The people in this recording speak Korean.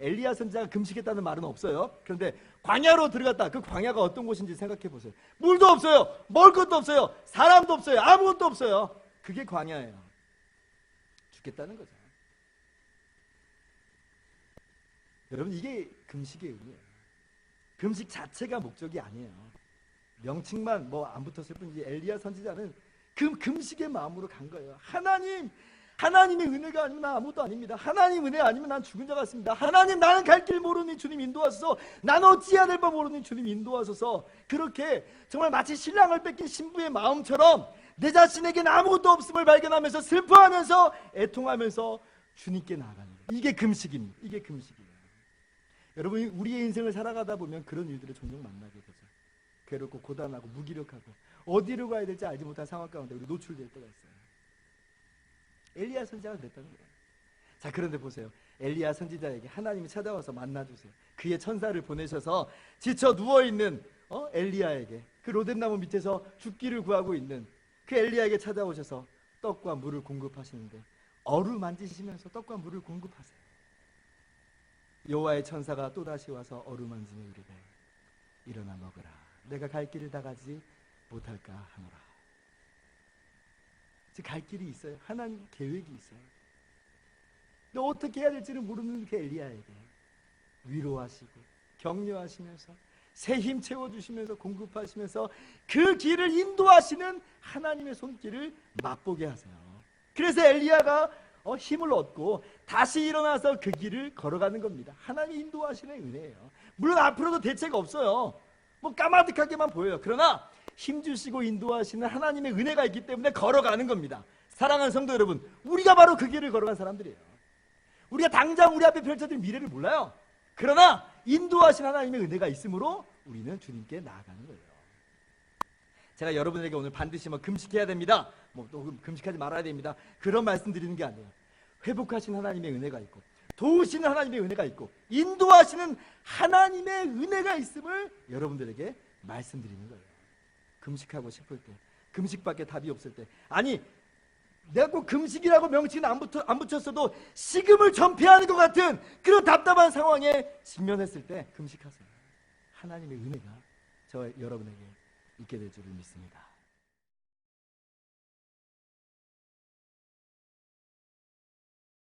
엘리야 선지자가 금식했다는 말은 없어요. 그런데 광야로 들어갔다. 그 광야가 어떤 곳인지 생각해 보세요. 물도 없어요. 먹을 것도 없어요. 사람도 없어요. 아무것도 없어요. 그게 광야예요. 죽겠다는 거죠. 여러분 이게 금식의 의미예요. 금식 자체가 목적이 아니에요. 명칭만 뭐 안 붙었을 뿐이지 엘리야 선지자는 금 금식의 마음으로 간 거예요. 하나님 하나님의 은혜가 아니면 난 아무것도 아닙니다. 하나님 은혜 아니면 난 죽은 자 같습니다. 하나님 나는 갈 길 모르니 주님 인도하소서. 나는 어찌해야 될 바 모르니 주님 인도하소서. 그렇게 정말 마치 신랑을 뺏긴 신부의 마음처럼 내 자신에겐 아무것도 없음을 발견하면서 슬퍼하면서 애통하면서 주님께 나아가는. 이게 금식입니다. 이게 금식이에요. 여러분 우리의 인생을 살아가다 보면 그런 일들을 종종 만나게 되죠. 괴롭고 고단하고 무기력하고 어디로 가야 될지 알지 못한 상황 가운데 우리 노출될 때가 있어요. 엘리야 선지자가 그랬다는 거예요. 자 그런데 보세요. 엘리야 선지자에게 하나님이 찾아와서 만나주세요. 그의 천사를 보내셔서 지쳐 누워 있는 어? 엘리야에게 그 로뎀나무 밑에서 죽기를 구하고 있는 그 엘리야에게 찾아오셔서 떡과 물을 공급하시는데 어루 만지시면서 떡과 물을 공급하세요. 여호와의 천사가 또 다시 와서 어루 만지며 이르되 일어나 먹으라. 내가 갈 길을 다 가지 못할까 하노라. 즉갈 길이 있어요. 하나님 계획이 있어요. 근데 어떻게 해야 될지를 모르는 그 엘리야에게 위로하시고 격려하시면서 새 힘 채워주시면서 공급하시면서 그 길을 인도하시는 하나님의 손길을 맛보게 하세요. 그래서 엘리야가 어, 힘을 얻고 다시 일어나서 그 길을 걸어가는 겁니다. 하나님이 인도하시는 은혜예요. 물론 앞으로도 대책 없어요. 뭐 까마득하게만 보여요. 그러나 힘 주시고 인도하시는 하나님의 은혜가 있기 때문에 걸어가는 겁니다. 사랑하는 성도 여러분, 우리가 바로 그 길을 걸어간 사람들이에요. 우리가 당장 우리 앞에 펼쳐질 미래를 몰라요. 그러나 인도하신 하나님의 은혜가 있으므로 우리는 주님께 나아가는 거예요. 제가 여러분에게 오늘 반드시 뭐 금식해야 됩니다. 뭐 또 금식하지 말아야 됩니다. 그런 말씀 드리는 게 아니에요. 회복하신 하나님의 은혜가 있고 도우시는 하나님의 은혜가 있고 인도하시는 하나님의 은혜가 있음을 여러분들에게 말씀드리는 거예요. 금식하고 싶을 때, 금식밖에 답이 없을 때, 아니 내가 꼭 금식이라고 명칭은 안, 붙어, 안 붙였어도 식음을 전폐하는 것 같은 그런 답답한 상황에 직면했을 때 금식하세요. 하나님의 은혜가 저 여러분에게 있게 될 줄을 믿습니다.